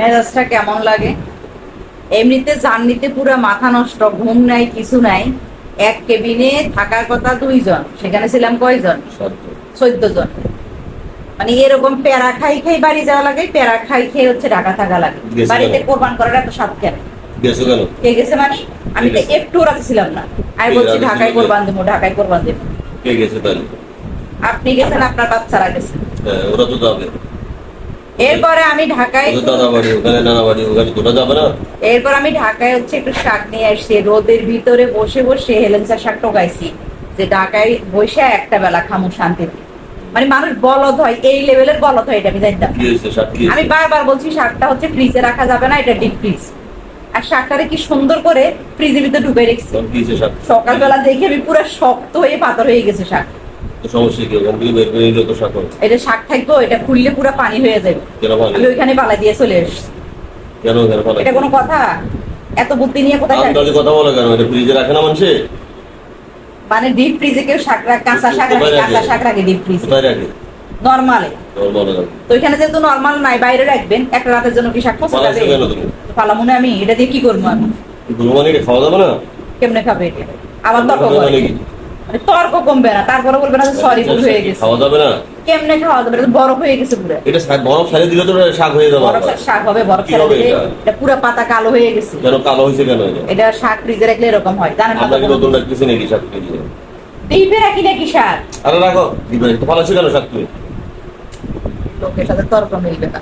মেজাজটা কেমন লাগে? এমনিতে জার্নিতে পুরো মাথা নষ্ট ঘুম নাই কিছু নাই। এক কেবিনে থাকার কথা দুইজন সেখানে ছিলাম কয়জন? চোদ্দ জন মানে এরকম প্যারা খাই খাই বাড়ি যাওয়া লাগে প্যারা খাই খেয়ে হচ্ছে ঢাকা থাকা লাগে। বাড়িতে কোরবান করার এত স্বাদ কেন? কে গেছে মানে? আমি তো একটু রাতে ছিলাম না। আমি বলছি ঢাকায় কোরবান দেবো ঢাকায় কোরবান দেবো। কে গেছে তাহলে? আপনি গেছেন আপনার বাচ্চারা গেছে। হ্যাঁ, ওরা তো যাবে। এরপরে আমি ঢাকায় এরপর আমি ঢাকায় হচ্ছে একটু শাক নিয়ে আসছি। রোদের ভিতরে বসে বসে হেলেন্সা শাক টোকাইছি যে ঢাকায় বসে একটা বেলা খামু শান্তিতে। মানে মানুষ বলদ হয় এই লেভেলের বলদ হয় এটা আমি জানতাম আমি বারবার বলছি শাকটা হচ্ছে ফ্রিজে রাখা যাবে না এটা ডিপ ফ্রিজ আর শাকটারে কি সুন্দর করে ফ্রিজের ভিতরে ঢুকে রেখেছি। সকালবেলা দেখে আমি পুরো শক্ত হয়ে পাথর হয়ে গেছে শাক। সমস্যা কি? ওখান থেকে বের করে নিলে তো সাত এটা শাক থাকব এটা খুললে পুরো পানি হয়ে যাবে। আমি ওইখানে পালা দিয়ে চলে এসেছি কেন কেন ভালো এটা কোনো কথা? এত বুদ্ধি নিয়ে কোথায় যাবে? কথা বলে কেন? এটা ফ্রিজে রাখে না মানুষে? মানে ডিপ ফ্রিজে কেউ শাক রাখ কাঁচা শাক রাখে কাঁচা শাক রাখে ডিপ ফ্রিজে কোথায় রাখে? নর্মালে তোর রাখে তো এখানে যেহেতু নর্মাল নাই বাইরে রাখবেন একটা রাতের জন্য কি শাক যাবে? আমি এটা দিয়ে কি করব আমি? মানে খাওয়া যাবে না কেমনে খাবে এটা? আবার তর্ক করে? মানে তর্ক কমবে না তারপরে বলবে না সরি ভুল হয়ে গেছে। খাওয়া যাবে না? কেমনে খাওয়া যাবে বরফ হয়ে গেছে পুরো। এটা বরফ ছাড়িয়ে দিলে তো শাক হয়ে যাবে বরফ শাক হবে বরফ ছেড়ে দিলে এটা? পুরো পাতা কালো হয়ে গেছে। কেন কালো হয়েছে কেন এটা? শাক ফ্রিজে রাখলে এরকম হয়। জানেন না আমরা কি তো নতুন রাখতেছি নাকি শাক কেজি ডিপে রাখি নাকি শাক? আরে রাখো দিবে পালাচ্ছি কেন শাক তুমি লোকের সাথে তর্ক মিলবে না।